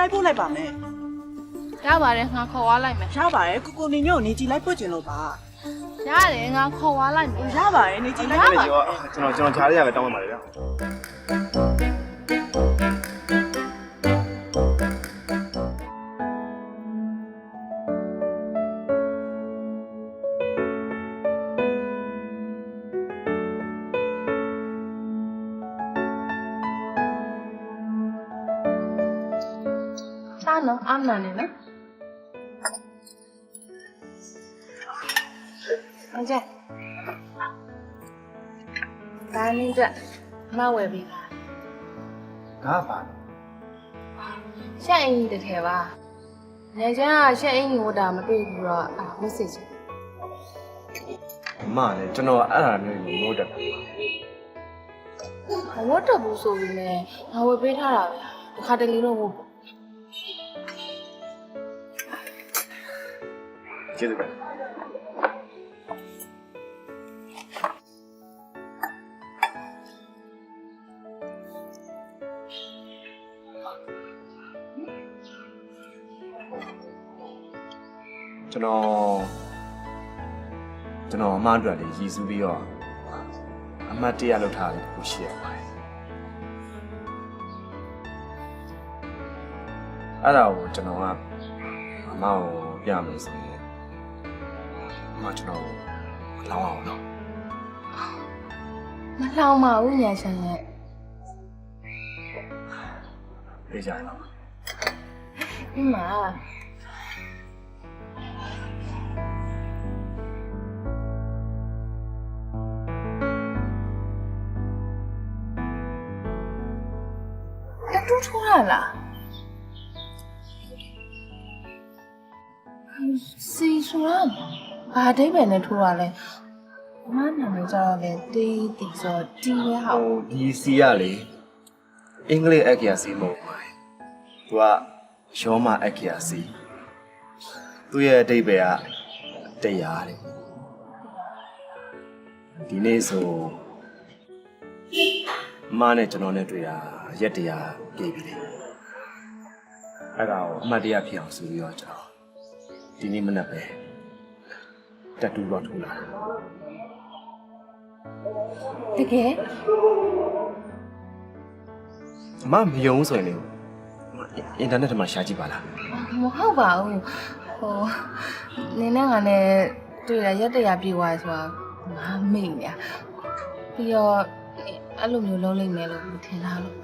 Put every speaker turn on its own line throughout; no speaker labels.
လိုက်ပို့လိုက်ပါမယ်
ရပါတယ်ငါခေါ်သွားလိုက်မယ်
ရပါတယ်ကိုကိုနေညို့နေကြည်လိုက်ပို့ကျင်လို့ပါ
ရတယ်ငါခေါ်သွားလိုက်မယ်
ရပါတယ်နေကြည်လိုက်
ရ
ပို့
ပါ
ကျွန်တော်ကျွန်တော်ခြားရရပဲတောင်းပန်ပါတယ်ဗျာ
အကြဒါနင်းချက်မဝယ်ပြီလား
ဒါပါ
ရှက်အင်ကြီးတစ်ထည်ပါနေချမ်းကရှက်အင်ကြီးဝတ်တာမတွေ့ဘူးတော့အာမစ်စေချင်
အမလည်းကျွန်တော်အဲ့ဒါမျိုးကိုမိုးတက်တယ်
မဝတ်တော့ဘူးဆိုပြီးနဲ့ငါဝယ်ပေးထားတာပဲတစ်ခါတလေတော့ဝတ်ပေါ့
ကျေးဇူးပဲ ကျွန်တော်ကျွန်တော်အမှားအတွက်လေးရည်စူးပြီးတော့အမှတ်တရလောက်ထားတယ်ကိုရှိရပါတယ်အဲ့ဒါကိုကျွန်တော်ကအမကိုပြမယ်ဆိုရင်အမကျွန်တော်ကိုလောင်းအောင်နော်
မလောင်ပါဘူးညာချမ်းရဲ့
ပြေးကြရအောင်
ဒီမှာ တတူးထိုးရလားစီဆိုတာဘာအဓိပ္ပာယ်နဲ့ထိုးရလဲမနာမည်ကြတော့လေတီးတီးဆိုတီးရဲဟာ
ဟိုဒီစီကလေအင်္ဂလိပ်အက္ခရာစီမဟုတ်ဘူးသူကရောမအက္ခရာစီသူ့ရဲ့အဓိပ္ပာယ်ကတရားတဲ့ဒီနေ့ဆိုအ မနဲ့ကျွန်တော်နဲ့တွေ့တာရက်တရားပြည့်ပြီလေအဲ့ဒါကိုအမှတ်တရဖြစ်အောင်ဆိုပြီးတော့ကျွန်တော်ဒီနေ့မနက်ပဲတက်တူတော့ထိုးလာတယ်
တကယ်
အမမယုံဆိုရင်လေအင်တာနက်ထဲမှာရှာကြည့်ပါလား
မဟုတ်ပါဘူးဟိုနင်းနဲ့ငါနဲ့တွေ့ရရက်တရာပြေသွားဆိုတော့ငါမိတ်နေပြီးတော့ အဲ့လိုမျိုးလုံးလိမ့်မယ်လို့ထင်တာလို့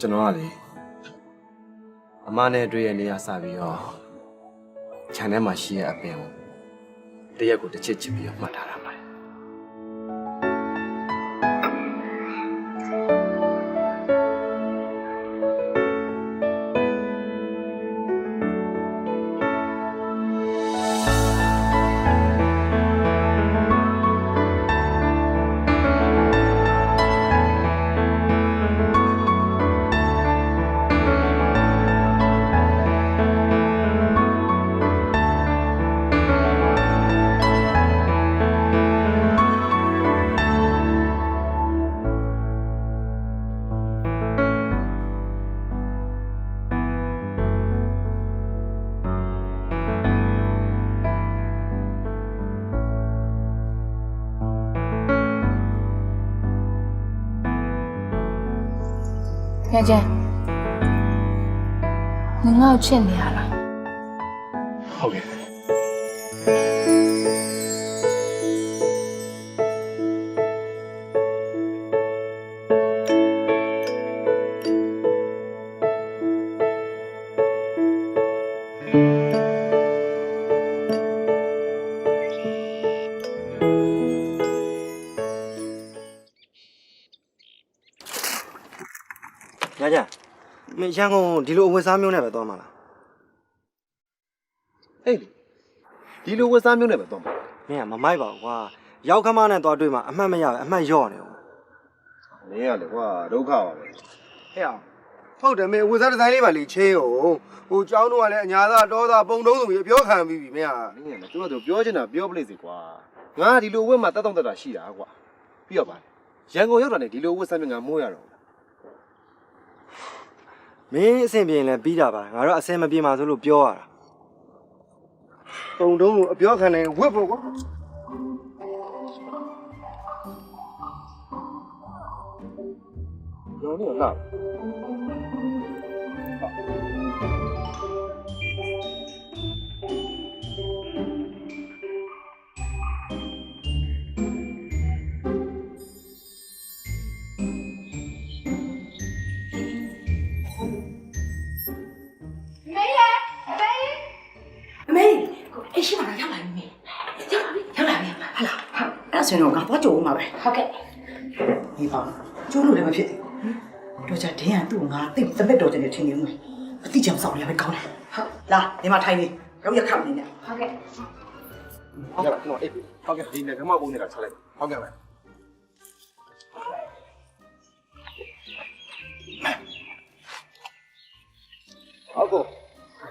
ကျွန်တော်ကလေအမနဲ့တွေ့ရနေရစပြီးတော့ခြံထဲမှာရှိရအပင်ကိုတရက်ကိုတစ်ချက်ချစ်ပြီးတော့မှတ်ထားတာ ပါ
ညချမ်းငငေါ့ချစ်နေရလား
ဟုတ်ကဲ့ ညညမင်းရန်ကုန်ဒီလိုအဝတ်စားမျိုးနဲ့ပဲသွားမှာလားအေးဒီလိုအဝတ်စားမျိုးနဲ့ပဲသွားမှာ
မင်းကမမိုက်ပါဘူးကွာရောက်ခမနဲ့သွားတွေ့မှာအမှတ်မရပဲအမှတ်ရော့နေဦး
မင်းကလေကွာဒုက္ခပါပဲ
ဟဲ့အောင်ဟုတ်တယ်မင်းဝေစားဒီဇိုင်းလေးပါလေချင်းဟိုဟိုကျောင်းတော့ကလည်းအညာသားတောသားပုံတုံးဆိုပြီးပြောခံပြီးပြီမင်းက
မင်းကလည်းသူကသူပြောချင်တာပြောပလိစေကွာငါဒီလိုအဝတ်မှာတက်တော့တက်တာရှိတာကွာပြီးတော့ပါရန်ကုန်ရောက်တာနဲ့ဒီလိုအဝတ်စားမျိုးငါမိုးရတော့
မင်းအဆင်ပြေရင်လည်းပြီးတာပါငါတို့အဆင်မပြေမှာဆိုလို့ပြောရတာ
ပုံတုံးကိုအပြောခံနိုင်ဝတ်ဖို့ကွာရောနေလား
အဲ့ဒါဆိုရင်တော့ငါသွားကြိုဦးမှာပဲဟုတ်ကဲ့ဒီပါကျိုးလို့လည်းမဖြစ်သေးဘူးတော့ကြဒင်းကသူ့ကိုငါသိသမက်တော်တယ်ထင်နေဦးမယ်အတိကြောင်ဆောင်ရပဲကောင်းတယ်ဟုတ်လာဒီမှာထိုင်နေရောက်ရခတ်နေနေဟုတ်ကဲ့
ဟုတ်ကဲ့ကျွန်တော်အေးဟုတ်ကဲ့ဒီနေ့ဓမ္မပုံနေတာချက်လိုက်ဟုတ်ကဲ့ပဲဟုတ်ကော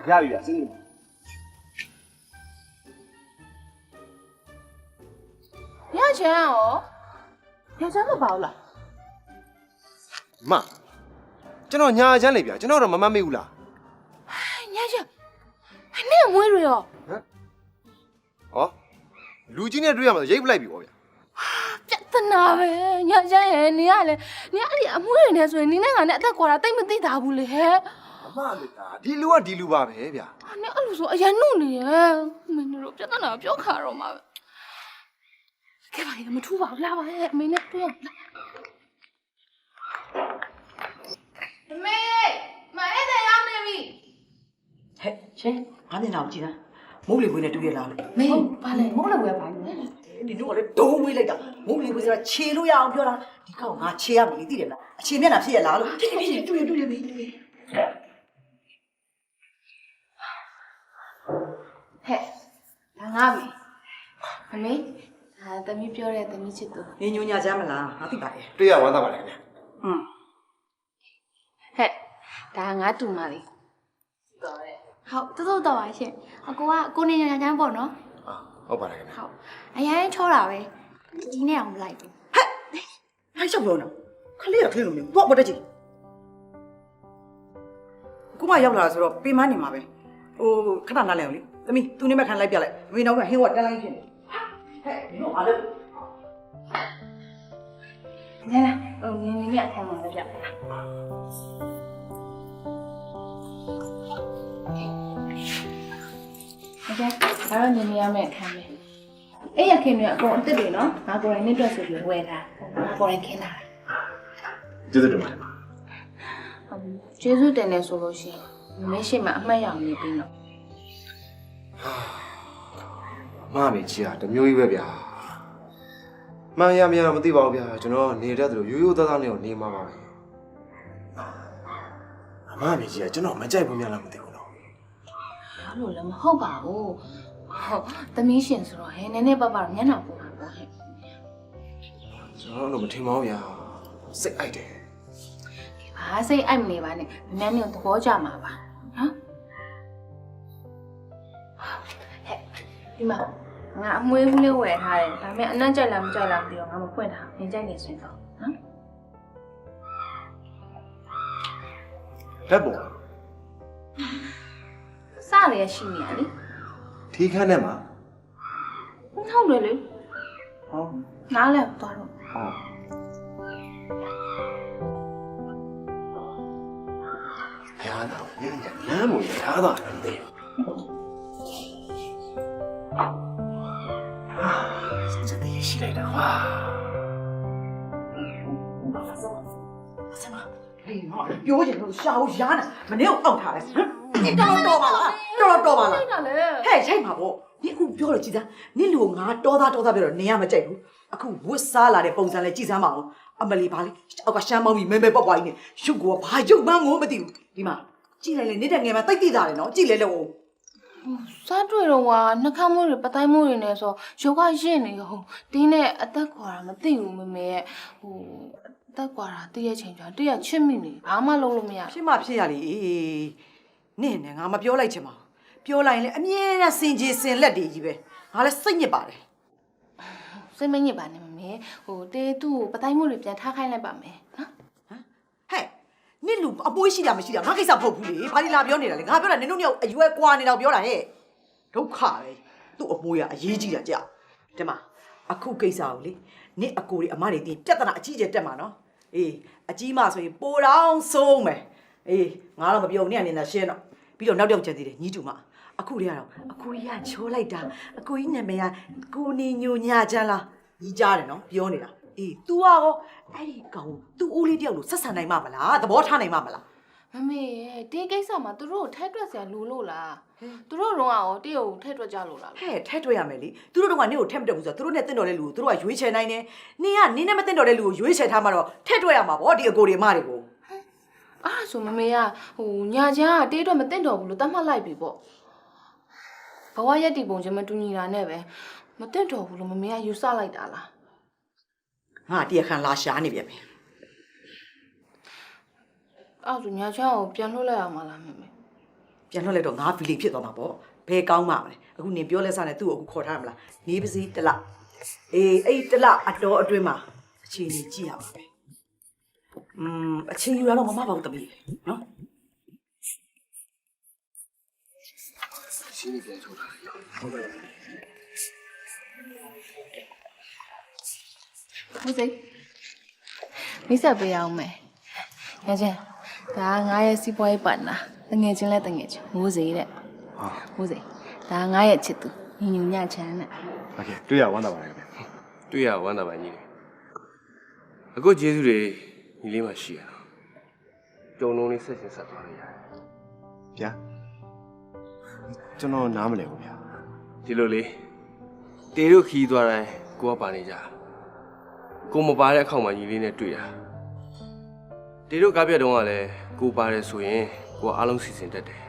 ရပြီဗျစဉ်းနေ
ညချမ်းရောညချမ်းမပါဘူးလား
မကျွန်တော်ညာချမ်းလေဗျကျွန်တော်တော့မမမေ့ဘူးလား
ညချမ်းအနဲ့မွေးရရော
ဟောလူကြီးနဲ့တွေ့ရမှာရိတ်ပလိုက်ပြီဗောဗျာ
ပြဿနာပဲညချမ်းရဲ့နေရလေနေအဲ့ဒီအမွေးရနေဆိုရင်နေနဲ့ငါနဲ့အသက်ကွာတာတိတ်မသိတာဘူးလေဟဲ့
အမလေးတာဒီလူကဒီလူပါပဲဗျာ
အနဲ့အဲ့လိုဆိုအရန်နုနေရဲ့မင်းတို့ပြဿနာပြောခါတော့မှာပဲ ကဲပါလေမထူပါဘူးလာပါရဲ့အမေနဲ့တွေ့ရလာအမေမအဲ့တဲ့ရောက်နေပြီ
ဟဲ့ရှင်ငါမျက်နှာကိုကြည့်တာမိုးလေဝေးနဲ့တွေ့ရလားလို့
မေဘာလဲမိုးလည်းဝယ်ပါနေ
ဒီတို့ကလည်းဒုံးဝေးလိုက်တာမိုးလေဝေးဆိုတာခြေလို့ရအောင်ပြောတာဒီကောင်ငါခြေရမယ်လေသိတယ်မလားအခြေမျက်နှာဖြစ်ရလားလို့ဖြစ်တယ်ဖြစ်တယ်တွေ့ရတွေ့ရမေးတွေ့ရ
ဟဲ့ဒါငါမေအမေ ဒါသမီးပြောတဲ့သမီးချစ်သူ
နေညညာချမ်းမလားငါသိပါတယ်
တွေ့ရဝမ်းသာပါတယ်ခင်ဗျာ
อืม
ဟဲ့ဒါငါတူမလေးတော်တယ်
ဟုတ်တူတူတော့ပါရှင်အကိုကကိုနေညာချမ်းပေါ့နော်
အာဟုတ်ပါတယ်ခင်ဗျာ
ဟုတ်အရင်ချောတာပဲဒီနေ့အောင်မလိုက်ဘူး
ဟဲ့ဟဲ့ချက်ပြောနော်ခလေးရခလေးလို့မျိုးတော့မတက်ကြည့်ကိုမရောက်လာဆိုတော့ပေးမနေမှာပဲဟိုခဏနားလဲအောင်လေသမီးသူနေမဲ့ခံလိုက်ပြလိုက်မင်းတော့ကဟင်းဝတ်တန်းလိုက်ဖြစ်နေ ဟဲ့ဒီလိုအားလုံးန
ည်းနည်းဟိုနင်းနင်းရထိုင်ပါလို့ပြပါကဲဒါတော့နေနေရမယ့်အခန်းပဲအဲ့ရခင်တွေအကုန်အစ်စ်တွေနော်ငါကိုယ်တိုင်နဲ့တွေ့ဆိုပြီးဝယ်တာငါကိုယ်တိုင်ခင်းလာ
ကျေးဇူးတင်ပါတယ်
ကျေးဇူးတင်တယ်ဆိုလို့ရှိရင်မင်းရှိမှအမှတ်ရအောင်နေပြီးတော့
မအမေကြီးอ่ะတမျိုးကြီးပဲဗျာမှန်ရမရတော့မသိပါဘူးဗျာကျွန်တော်နေတတ်တယ်လို့ရိုးရိုးသားသားနဲ့တော့နေမှာပါပဲအမအမေကြီးอ่ะကျွန်တော်မကြိုက်ဘူးများလားမသိဘူးနော်
ဘာလို့လဲမဟုတ်ပါဘူးဟုတ်သမီးရှင်ဆိုတော့ဟဲနည်းနည်းပါးပါတော့မျက်နှာပူတာပေါ့ဟဲ့
ကျွန်တော်တော့မထင်ပါဘူးဗျာစိတ်အိုက်တယ်
ဘာစိတ်အိုက်မနေပါနဲ့မမြန်းမျိုးသဘောကျမှာပါနော်ဟဲ့ဒီမှာ ငါအမွေးဘူးလေးဝယ်ထားတယ်ဒါပေမဲ့အနက်ကြိုက်လားမကြိုက်လားမသိတော့ငါမဖွင့်ထားဘူးနင်ကြိုက်နေဆိုရင်တော့နော်
လက်ပေါ်
စရရရှိနေရလေ
ထီးခန်းထဲမှာ
ဟုတ်တယ်လေ
ဟော
နားလဲသွားတော့
ဟောရတာညညလမ်းမရတာလေစတဲ့ရှိ လိုက်တာဟာ
ဆမအေးဟာပြောချင်လို့ရှာဖို့ရားနေမနေ့ကအောက်ထားတယ်ဟမ်ဒီတော်တော်ပါလားတော်တော်ပါလား
အဲ့ဒါလေ
ဟဲ့ချိန်ပါဗောဒီအခုပြောတော့ကြည်စမ်းနင့်လူကိုငါတောသားတောသားပြောတော့နေရမကြိုက်ဘူးအခုဝစ်စားလာတဲ့ပုံစံလဲကြည်စမ်းပါအောင်အမလီပါလေအောက်ကရှမ်းမောင်းပြီးမဲမဲပေါက်ပွားကြီးနေရုပ်ကဘာရုပ်မှန်းကိုမသိဘူးဒီမှာကြည်လိုက်လေနေတဲ့ငယ်မှာတိတ်တိတာတယ်နော်ကြည်လေလို့
စားတွေ့တော့ကနှခမ်းမိုးတွေပတိုင်းမိုးတွေနဲ့ဆိုယောဂရင့်နေဟိုတင်းနဲ့အသက်ကွာတာမသိဘူးမမေရဲ့ဟိုအသက်ကွာတာတည့်ရချိန်ကျတည့်ရချစ်မိနေဘာမှလုပ်လို့မရ
ဖြစ်မှဖြစ်ရလေအေးနင့်နဲ့ငါမပြောလိုက်ချင်ပါဘူးပြောလိုက်ရင်လေအမြဲတမ်းစင်ကြီးစင်လက်တွေကြီးပဲငါလည်းစိတ်ညစ်ပါတယ်
စိတ်မညစ်ပါနဲ့မမေဟိုတေးသူ့ကိုပတိုင်းမိုးတွေပြန်ထားခိုင်းလိုက်ပါမယ် နော်
ဟဲ့နနင့်လူအပွေးရှိတာမရှိတာငါကိစ္စမဟုတ်ဘူးလေဘာလို့လာပြောနေတာလဲငါပြောတာနင်တို့ညောင်အရွယ်ကွာနေတော့ပြောတာဟဲ့ဒုက္ခပဲသူ့အပွေးကအရေးကြီးတာကြာဒီမှာအခုကိစ္စကိုလေနင့်အကိုတွေအမတွေတင်ပြဿနာအကြီးကျယ်တက်မှာနော်အေးအကြီးမဆိုရင်ပိုတောင်ဆုံးမယ်အေးငါတော့မပြောဘူးနင့်ကနေနဲ့ရှင်းတော့ပြီးတော့နောက်တစ်ယောက်ချက်သေးတယ်ညီတူမအခုတွေကတော့အကိုကြီးကချောလိုက်တာအကိုကြီးနာမည်ကကိုနေညိုညာချမ်းလားညီကြားတယ်နော်ပြောနေတာ အေး तू อ่ะရောအဲ့ဒီကောင် तू ဦးလေးတယောက်လို့ဆက်ဆံနိုင်မှာမလားသဘောထားနိုင်မှာမလား
မမေရဲ့ဒီကိစ္စမှာသူတို့ကိုထဲတွက်စရာလိုလို့လားသူတို့တော့ရောတည့်ကိုထဲတွက်ကြလို့လား
ဟဲ့ထဲတွေ့ရမယ်လေသူတို့တော့ကနင့်ကိုထက်မတက်ဘူးဆိုတော့သူတို့နဲ့တင့်တော်တဲ့လူကိုသူတို့ကရွေးချယ်နိုင်တယ်နင်ကနင်းနဲ့မတင့်တော်တဲ့လူကိုရွေးချယ်ထားမှတော့ထဲတွေ့ရမှာဗောဒီအကိုတွေမတွေကို
အဲ့ဒါဆိုမမေကဟိုညာချမ်းကတေးတော့မသိတော့ဘူးလို့တတ်မှတ်လိုက်ပြီပေါ့ဘဝရက်တီပုံချင်းမတူညီတာနဲ့ပဲမသိတော့ဘူးလို့မမေကယူဆလိုက်တာလား
ငါတရားခံလာရှာနေပြန်ပြီ
အဲ့ဒါဆိုညာချမ်းကိုပြန်လွှတ်လိုက်အောင်မလားမမေ
ပြန်လွှတ်လိုက်တော့ငါဖီလီဖြစ်သွားမှာဗောဘယ်ကောင်းမှာမလဲအခုနင်ပြောလဲစားနေသူ့ကိုအခုခေါ်ထားရမလားနေပါစီတစ်လအေးအဲ့တစ်လအတော်အတွင်းမှာအချိန်ကြီးကြည့်ရပါပဲอืมအချိန်ယူရတော့မမပါဘူးတမီးနော်
ဟု တ်စိမိတ်ဆက်ပေးအောင်မယ်ညာချမ်းဒါကငါရဲ့စီးပွားရေးပါနာတငယ်ချင်းလဲတငယ်ချင်းမိုးစေတဲ့မိုးစေဒါကငါရဲ့ချစ်သူညီညူညချမ်းတဲ့
โอเคတွေ့ရဝမ်းသာပါတယ်ခင်ဗျ
တွေ့ရဝမ်းသာပါညီလေးအခုကျေးဇူးတွေညီလေးမှရှိရတော့ကြုံလုံးလေးဆက်ရှင်ဆက်သွားလို့ရတယ်
ဗျာကျွန်တော်နားမလဲဘူးဗျာ
ဒီလိုလေးတေတို့ခီးသွားတိုင်းကိုကပါနေကြ ကိုမပါတဲ့အခါမှာညီလေးနဲ့တွေ့တာတေတို့ကားပြတ်တုန်းကလည်းကိုပါတယ်ဆိုရင်ကိုကအားလုံးစီစဉ်တတ်တယ်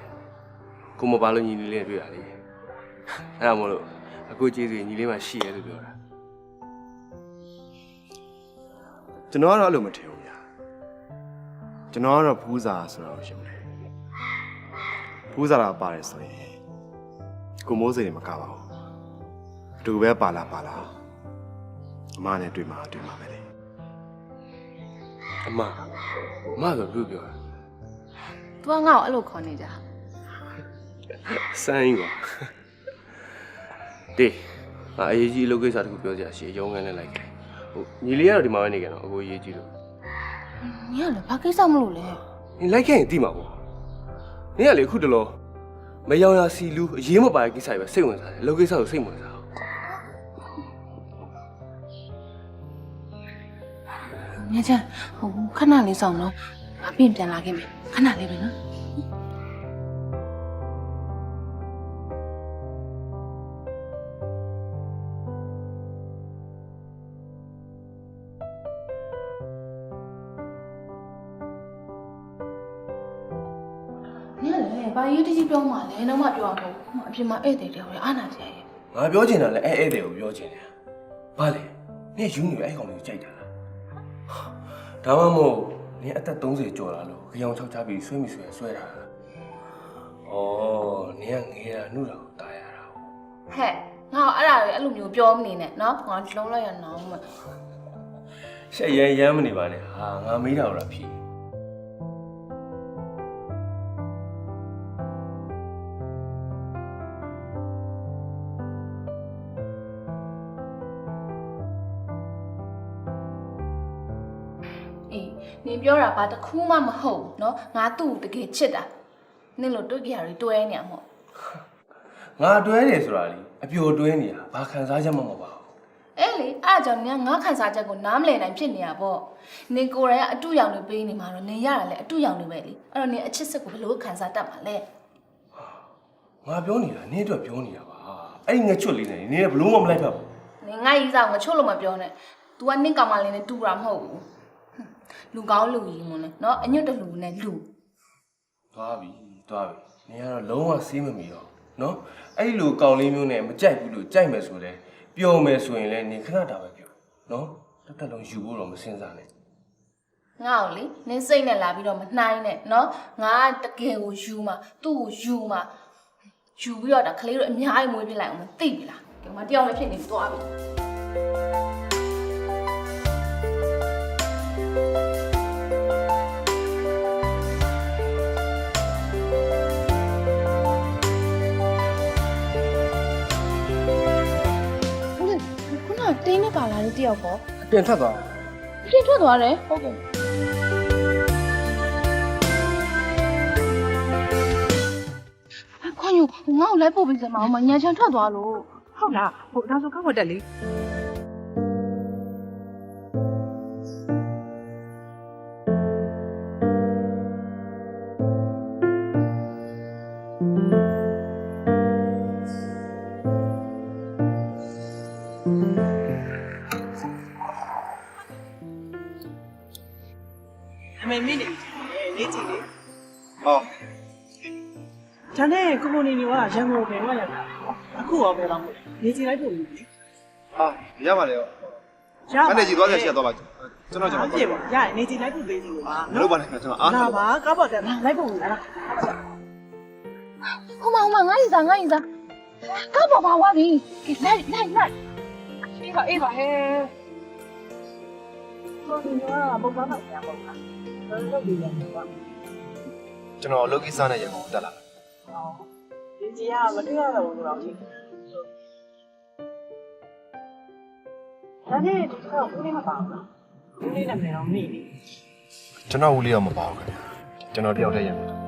ကိုမပါလို့ညီလေးနဲ့တွေ့တာလေအဲ့ဒါမို့လို့အခုကျေးဇူးညီလေးမှရှိရလို့ပြောတာ
ကျွန်တော်ကတော့အဲ့လိုမထင်ဘူးဗျာကျွန်တော်ကတော့ဖူးစာဆိုတော့ရှင်မလဲဖူးစာတာပါတယ်ဆိုရင်ကိုမိုးစိတ်တွေမကပါဘူးအတူပဲပါလာပါလာ အမနဲ့တွေ့မှာတွေ့မှာပဲလေ
အမအမဆိုလို့ပြောတာ
သူကငါ့ကိုအဲ့လိုခေါ်နေကြ
ဆိုင်းကွာတေးအာအရေးကြီးအလုပ်ကိစ္စတခုပြောကြရှိရုံးခန်းနဲ့လိုက်ခဲ့ဟိုညီလေးကတော့ဒီမှာပဲနေကြတော့အကိုအရေးကြီးလို့
ညီကလည်းဘာကိစ္စမလို့လဲ
နင်လိုက်ခဲ့ရင်တိမှာပေါ့နင်ကလေအခုတလောမယောင်ရစီလူအရေးမပါတဲ့ကိစ္စတွေပဲစိတ်ဝင်စားတယ်အလုပ်ကိစ္စကိုစိတ်ဝင်စား င်
ညာချမ်းဟိုခဏလေးဆောင်တော့အပြင်ပြန်လာခဲ့မယ်ခဏလေးပဲနော်ညလေဘာရေးတကြီးပြောမှလဲနောက်မှပြောအောင်ပေါ့အပြင်မှာဧည့်သည်တွေဟိုအာနာစရာရဲ့
ငါပြောချင်တာလည်းအဲအဲ့တဲ့ကိုပြောချင်တယ်ဘာလဲနင်ကယူနေပဲအဲ့ကောင်လေးကိုကြိုက်တာလား ဒါမှမဟုတ်နင်အသက်30ကျော်လာလို့ကြောင်ချောက်ချပြီးဆွဲမိဆွဲဆွဲတာလားဩနင်ကငယ်တာနှုတ်တာကိုตายရတာ
ဟဲ့ငါအဲ့ဒါတွေအဲ့လိုမျိုးပြောမနေနဲ့နော်ငါလုံးလိုက်ရအောင်မ
ရှက်ရမ်းရမ်းမနေပါနဲ့ဟာငါမေးတာတော့ဖြေ
အေး ပြောတာဘာတစ်ခုမှမဟုတ်ဘူးနော်ငါသူ့ကိုတကယ်ချစ်တာနင်လိုတွေ့ကြရတွဲနေရမို့
ငါတွဲတယ်ဆိုတာလေအပြိုတွဲနေတာဘာခံစားချက်မှမပါဘူး
အဲ့လေအဲ့အကြောင့်နင်ကငါခန်းစားချက်ကိုနားမလည်နိုင်ဖြစ်နေရပေါ့နင်ကိုယ်တိုင်ကအတူရောင်တွေပေးနေမှာတော့နင်ရတာလေအတူရောင်တွေပဲလေအဲ့တော့နင်အချစ်စစ်ကိုဘယ်လိုခန်းစားတတ်မှာလဲ
ငါပြောနေတာနင်းအတွက်ပြောနေတာပါအဲ့ဒီငချွတ်လေးနဲ့နင်းကဘလို့မှမလိုက်တော့ဘူး
နင်ငါ့ရေးစားကိုငါချို့လို့မပြောနဲ့ तू ကနင့်ကောင်မလေးနဲ့တူတာမဟုတ်ဘူးဟွန်း လူကောင်းလူကြီးမလို့နော်အညွတ်တလူနဲ့လူ
သွားပြီသွားပြီနင်ကတော့လုံးဝစေးမမီတော့နော်အဲ့ဒီလိုကောင်လေးမျိုးနဲ့မကြိုက်ဘူးလို့ကြိုက်မယ်ဆိုလဲပျော်မယ်ဆိုရင်လည်းနင်ခဏတာပဲပျော်နော်တစ်သက်လုံးယူဖို့တော့မစင်စားနဲ့
ငါ့ကိုလေနင်းစိတ်နဲ့လာပြီးတော့မနှိုင်းနဲ့နော်ငါကတကယ်ကိုယူမှာသူ့ကိုယူမှာယူပြီးတော့ဒါကလေးတို့အများကြီးမွေးပြလိုက်အောင်မသိပြီလားဒီမှာတယောက်လည်းဖြစ်နေသွားပြီ လာတဲ့တယောက်ပေါ့
ပြန်ထွက်သွား
ပြင်ထွက်သွားတယ်ဟုတ်ကဲ့ခွန်ယူငါ့ကိုလိုက်ပို့ပေးစမ်းမအောင်မညာချန်ထွက်သွားလို့
ဟုတ်လားဟိုဒါဆိုကောက်ဝတ်တက်လေ
လေ
ဟော
ဒါနဲ့ကိုကိုနေနေကရန်ကုန်ပဲဝါရတာအခုရောပဲတော့နေကြည့်လိုက်ဖို့လေ
ဟာရပါလေရော
ရ
မနေ့ကြီးသွားကြရှက်သွားပါကျွန်တော်ကျွန်တော်
ပြပါရနေကြည့်လိုက်ဖို့ပေးစီလို့ပါ
မလုပ်ပါနဲ့ကျွန်တော်အား
လာပါကားပေါ်တက်လိုက်ဖို့လား
ဟိုမဟိုမငါ့ရီစားငါ့ရီစားကောက်ပေါ်ပါဝါပြီလိုက်လိုက်လိုက်အေးပါအေးပါဟဲ့
ကိုနေနေကဘုံသားတော့ပြန်ပေါ့လားဘယ်လိုလုပ်ပြီးလဲပေါ့
ကျွန်တော်အလုပ်ကိစ္စနဲ့ရန်ကုန်တက်လာတာ
ဒီကြီးကမတွေ့ရတော့ဘူးတော့ရှိဒါနဲ့ဒီတော့ဦးလေးမပါဘူးလားဦးလေးနာမည်တော့မိနေ
ကျွန်တော်ဦးလေးတော့မပါဘူးခင်ဗျာကျွန်တော်တယောက်တည်းရန်ကုန်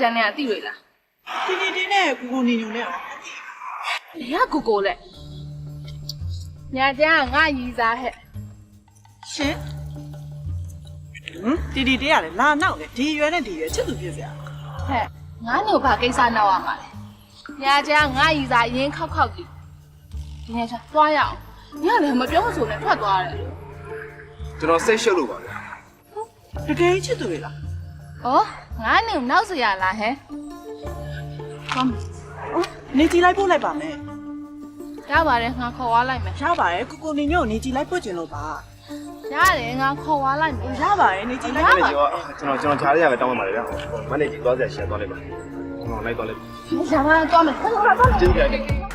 ချင်းနဲ့ညာချန်နဲ့အတိတွေလား
တင်းတင်းတင်းနဲ့ကိုကိုနေနေနဲ့
ဘယ်ကကိုကိုလဲညာချန်ကငါရီစားဟဲ့
ရှင်ဟမ်တီတီတေးရတယ်လာနောက်လေဒီရွယ်နဲ့ဒီရွယ်ချစ်သူပြစ်စရာ
ဟဲ့ငါ့ညိုဘာကိစ္စနောက်ရမှာလဲညာချန်ငါရီစားရင်ခောက်ခောက်ကြည့်ညာချန်သွားရအောင်ညလည်းမပြောမဆိုနဲ့ထွက်သွားတယ်
ကျွန်တော်စိတ်ရှုပ်လို့ပါဗျာ
တကယ်ချစ်သူတွေလား
ဩငါညိုနောက်စရာလားဟဲ့ကောင်း
နေကြည့်လိုက်ပို့လိုက်ပါမယ်
ရပါတယ်ငါခေါ်သွားလိုက်မယ်
ရပါတယ်ကိုကိုနေညို့နေကြည့်လိုက်ပို့ကျင်လို့ပါ
ရတယ်ငါခေါ်သွားလိုက်မယ်
ရပါတယ်နေကြည့်လိုက်
ရ
ပို့
ပါ
ကျွန်တော်ကျွန်တော်ဂျားရရပဲတောင်းပန်ပါတယ်ဗျာမနေ့ကြီးသွားကြရှက်သွားလိုက်ပါကျွန်တော်လိုက်သွားလိုက်
ရပါတော့မယ်ဆက်လို့ရပါမယ်
ကျေးဇူးတင်